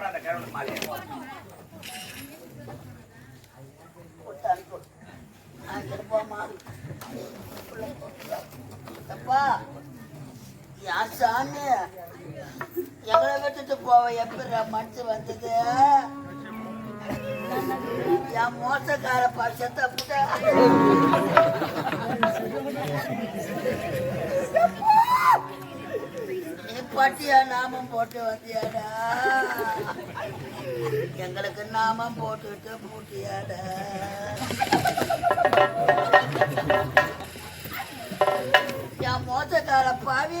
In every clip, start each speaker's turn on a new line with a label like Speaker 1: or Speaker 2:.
Speaker 1: அந்த கிழவனுக்கு மாலையை.
Speaker 2: அப்பா யார் சாமி எங்களை விட்டுட்டு போவ எப்படி மனசு வந்தது என் மோசக்கார பட்சத்தை நீ பட்டியா நாமம் போட்டு வந்தியாடா? எங்களுக்கு நாமம் போட்டுட்டு பூட்டியாடா? மோசக்கார பாவி.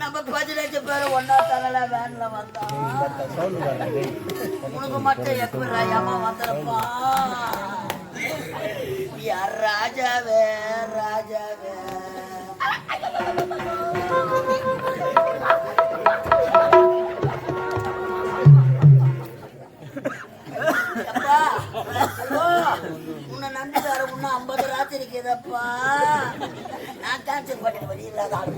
Speaker 2: நம்ம பதினஞ்சு பேர் ஒன்னா தரல வேன்ல வந்தோம் உனக்கு மட்டும் எப்படி ஏமா வந்துருப்பா? யார் ராஜாவே ராஜாவே. உன்னை நம்பி தர இன்னும் ஐம்பது ராத்திரி பண்ணிட்டு வழி இல்லாத ஆளு.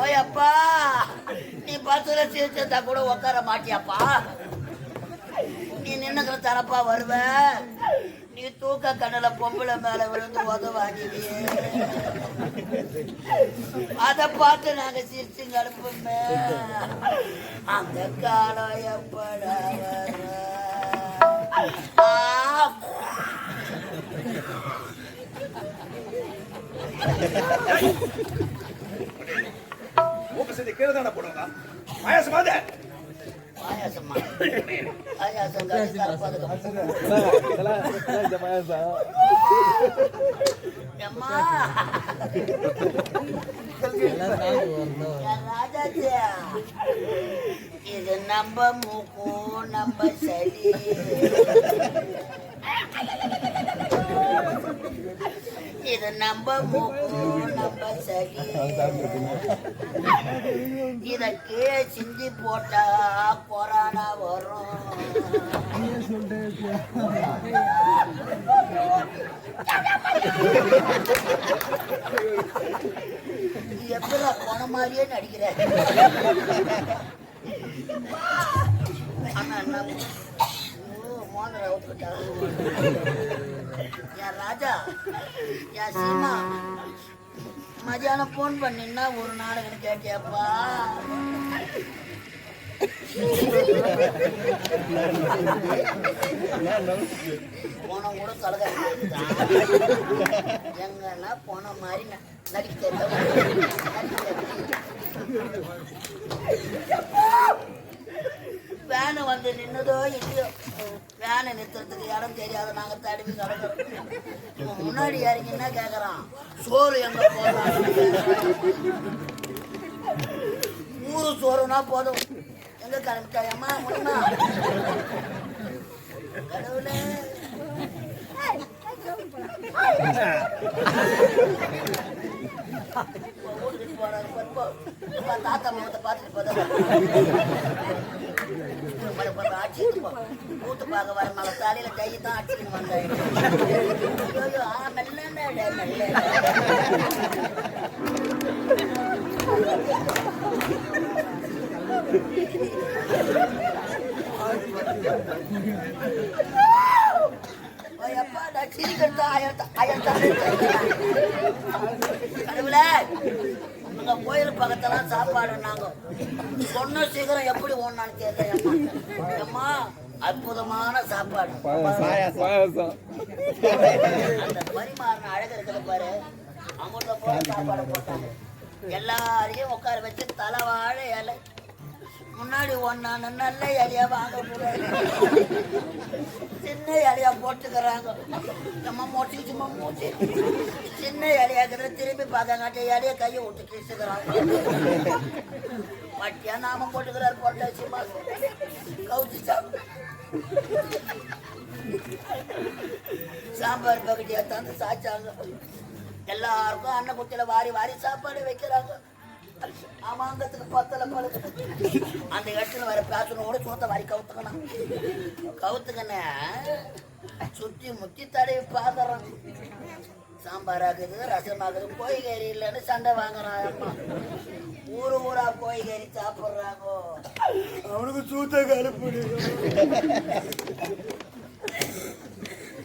Speaker 2: ஓயப்பா நீ பஸ்ல சிரிச்சிருந்தா கூட உட்கார மாட்டியாப்பா நீ நின்னுக்கிற தரப்பா வருவேன் நீ தூக்க கடல பொம்பளை மேல விழுந்து உதவாடிவியே அத பார்த்து நாங்க சிரிச்சு கலப்புமே அந்த காலம் எப்படா வரும்? ஆ
Speaker 1: மூக்கு செஞ்சு கீழே தானே போடுங்க பாயாசம் வாங்க.
Speaker 2: இது நம்ம மூக்கு நம்ம சளி. இது நம்ம மூக்கு நம்ம சளி சிந்தி போட்டா கொரோனா வரும். எப்படி போன மாதிரியே நடிக்கிற. ஆனா என்ன ஓ, மோதிரம் என் ராஜா என் சீமா. மதியானம் ஃபோன் பண்ணினா ஒரு நாடகம் கேட்டியாப்பா? போன கூட கலக எங்கன்னா போன மாதிரி ந- நடிக்க வேனு வந்து நின்னதோ இல்லையோ? வேனை நிறுத்துறதுக்கு இடம் தெரியாத நாங்க தடுவி கிடக்கிறோம். முன்னாடி இறங்கி என்ன கேக்குறான்? சோறு எங்க போடுறான் ஊரு சோறுனா போதும். எங்க கிளம்பிட்டாயம்மா முடியுமா கடவுளே. தாத்தா முகத்தை பார்த்துட்டு போதும் அடிச்சுட்டு பார்க்க வர மழை தலையில கை தான் அடிச்சுட்டு வந்தேன் ஐயோ, ஆ, மெல்ல நட, மெல்ல நட. ஓய் அப்பா, நான் சிரிக்கிறது ஆயிரத்தா- ஆயிரத்தாறு கடவுளே உங்க கோயில் பக்கத்தெல்லாம் சாப்பாடு நாங்க சொன்ன சீக்கிரம் எப்படி ஓடனான்னு தெரியல அம்மா அற்புதமான சாப்பாடு. அந்த பரிமாறின அழகு இருக்குது பாரு. அமிர்த போல சாப்பாடு போட்டாங்க. எல்லாரையும் உட்கார வச்சு தலைவாழ இலை. முன்னாடி ஒன்னான நல்ல இலையா வாங்க சின்ன இலையா போட்டுக்கிறாங்க. நம்ம மொட்டி சும்மா மூச்சு. சின்ன இலையாக்குற திரும்பி பார்க்கங்காட்டி இலைய கையை விட்டு கிழிச்சுக்கிறாங்க பட்டியா நாம போட்டுக்கிறாரு போட்ட சும்மா கவுச்சு சாப்பிடு சாம்பார் பகுதியா தந்து சாச்சாங்க எல்லாருக்கும் அன்ன வாரி வாரி சாப்பாடு வைக்கிறாங்க. ஆமாங்கத்துக்கு பத்தல பழுது அந்த இடத்துல வர பேசணும் கூட சோத்த வாரி கவுத்துக்கணும். கவுத்துக்கண்ணே சுத்தி முத்தி தடவி பாக்குறோம் சாம்பார் ஆகுது ரசம் ஆகுது இல்லைன்னு சண்டை வாங்குறான் அம்மா. ஊரு ஊரா கோழிக்கறி சாப்பிடுறாங்க.
Speaker 1: அவனுக்கு சூத்த கருப்பு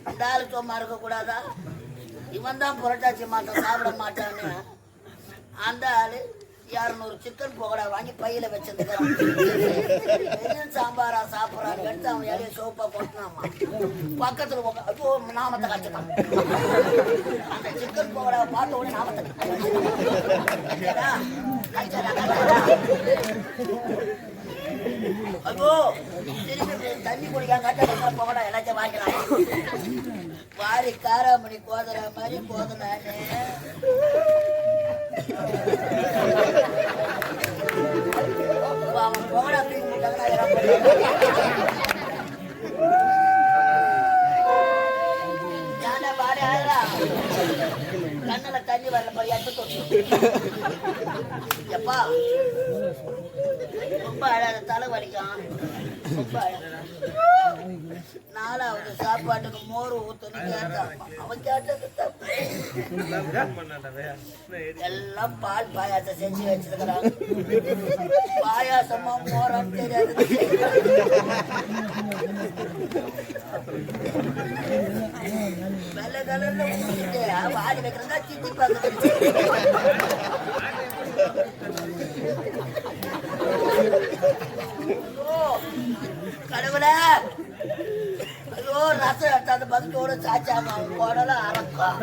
Speaker 2: இந்த ஆளு சும்மா இருக்க கூடாதா? இவன் தான் புரட்டாச்சி மாட்டம் சாப்பிட மாட்டான்னு அந்த ஆளு இரநூறு சிக்கன் பக்கோடா வாங்கி பையில வச்சிருந்துக்கிறான் சாம்பாரா சாப்பிட்றான்னு எடுத்து அவன் இலைய சோப்பா கொட்டினாமா பக்கத்துல ஐயோ நாமத்தை கச்சுட்டான் அந்த சிக்கன் பக்கோடா பார்த்த உடனே நாமத்தை கச்சுடா, ஐயோ திருப்பி தண்ணி குடிக்காம கட்ட பக்கோடா எல்லாத்தையும் வாங்கிக்கலாம் வாரி காராமணி கோதுற மாதிரி கோதுனானே அவன் பக்கோடா தூக்கி கண்ணுல தண்ணி வரல போய் எடுத்து தொட்டு. எப்பா? ரொம்ப அழகாத தலை வலிக்கும். ரொம்ப அழகா. நாலாவது சாப்பாட்டுக்கு மோர் ஊத்துன்னு கேட்டான். அவன் கேட்டது எல்லாம் பால் பாயாசம் செஞ்சு வச்சிருக்கிறான் பாயாசமா மோரம் தெரியாது. நல்ல கலர்ல ஊத்திட்டு வாடி வைக்கிறதா சித்தி பார்க்குறது ஐயோ, கடவுளே ஐயோ ரசம் எடுத்தாந்து பக்கத்தோட சாச்சாங்க குடல அறக்கம்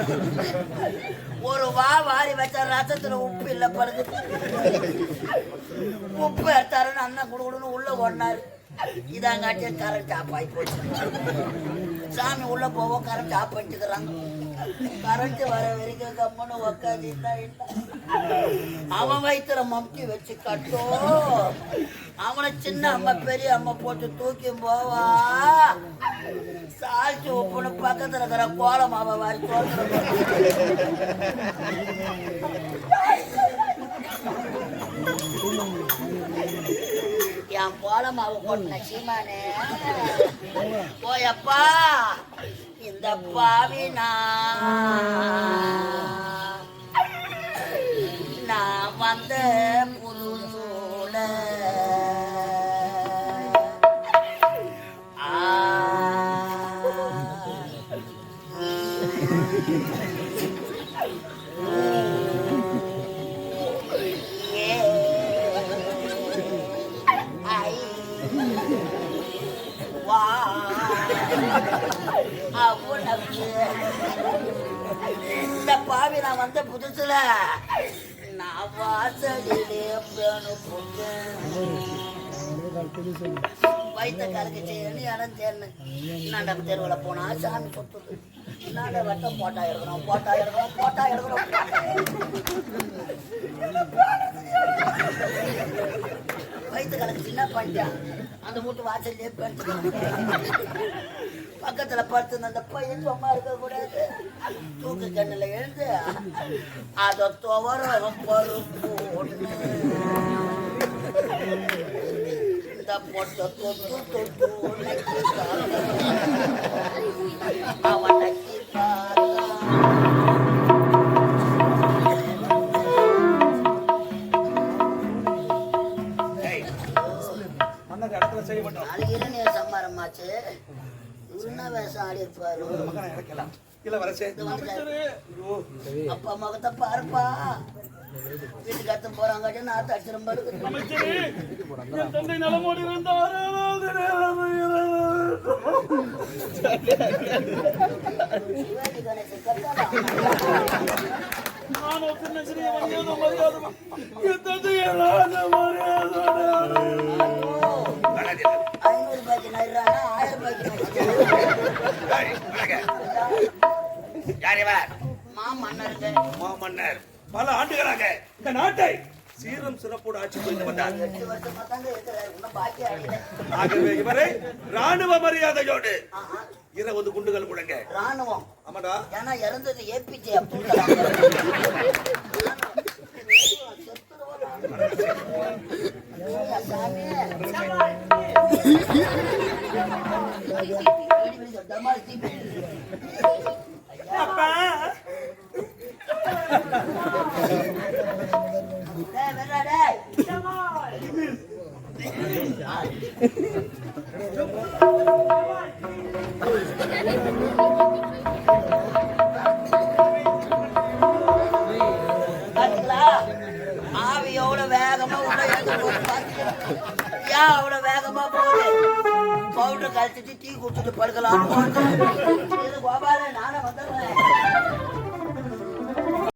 Speaker 2: ஒரு வா வாரி வச்ச ரசத்துல உப்பு இல்ல படுது உப்பு எடுத்தாருன்னு அண்ணன் குடுகுடுன்னு உள்ள ஒண்ணாரு இதாங்காட்டியே கரண்ட் ஆஃப் ஆகி போச்சு. சாமி உள்ள போவோம் கரண்ட் ஆஃப் பண்ணிட்டுக்கிறாங்க. கரண்ட் வர வரைக்கும் கம்முன்னு உக்காந்து அவன் வயிற்றுல மம்டி வச்சு கட்டோ. அவனை சின்ன அம்மா பெரிய அம்மா போட்டு தூக்கி போவா. சாய்ச்சி உப்புன்னு பக்கத்துல இருக்கிற கோலம் மாவை வாரி தோற்று என் போல மாவு கொட்டின சீமானே. போயப்பா இந்த பாவினா நான் வந்த புதுசூட இந்த பாவி நான் வந்த புதுசுல நான் வாசலிலே பேணு வயிற்ற கலக்கிச்சேன்னு இடம் தேர்னேன் நாண்ட தெருவில் போனா சாமி கொத்துது நாண்ட வட்டம் போட்டா எடுக்கணும் போட்டா எடுக்கணும் போட்டா எடுக்கணும் வயிற்று கலக்கு என்ன பண்ணிட்டான் அந்த வீட்டு வாசல்லையே படுத்துக்கலாம் பக்கத்துல படுத்து அந்த பையன் சும்மா இருக்க கூடாது. தூக்கு கண்ணுல எழுந்து அத துவரம் ஒண்ணு இந்த பொட்டை தொட்டு தொட்டு. அவன்
Speaker 1: இடத்துல
Speaker 2: இளநீர் சம்பாரமாச்சு. என்ன வேஷம் ஆடி இருப்பாரு
Speaker 1: இளவரசே
Speaker 2: அப்பா முகத்தை பாருப்பா. வீட்டுக்கு அத்து போறாங்க நான் தச்சிரம்
Speaker 3: தந்தை நலமோடு நான் சின்ன சிறிய மரியாதை மரியாதை. என் தந்தை என்
Speaker 4: ரூபாய்க்கு
Speaker 2: நடுறானா
Speaker 4: மாமன்னர் பல ஆண்டுகளாக இந்த நாட்டை சீரம் சிறப்போடு ஆட்சி புரிந்து வந்தார் ஆகவே இவரை ராணுவ மரியாதையோடு இருபது குண்டுகள் முழங்க
Speaker 2: ராணுவம்
Speaker 4: ஆமாடா
Speaker 2: ஏன்னா இறந்தது ஏபிஜே அப்துல் பாத்தீங்களா ஏன் அவ்வளவு வேகமா போகுது பவுடர் கழிச்சிட்டு டீ குடிச்சிட்டு படுக்கலாம். இது கோபால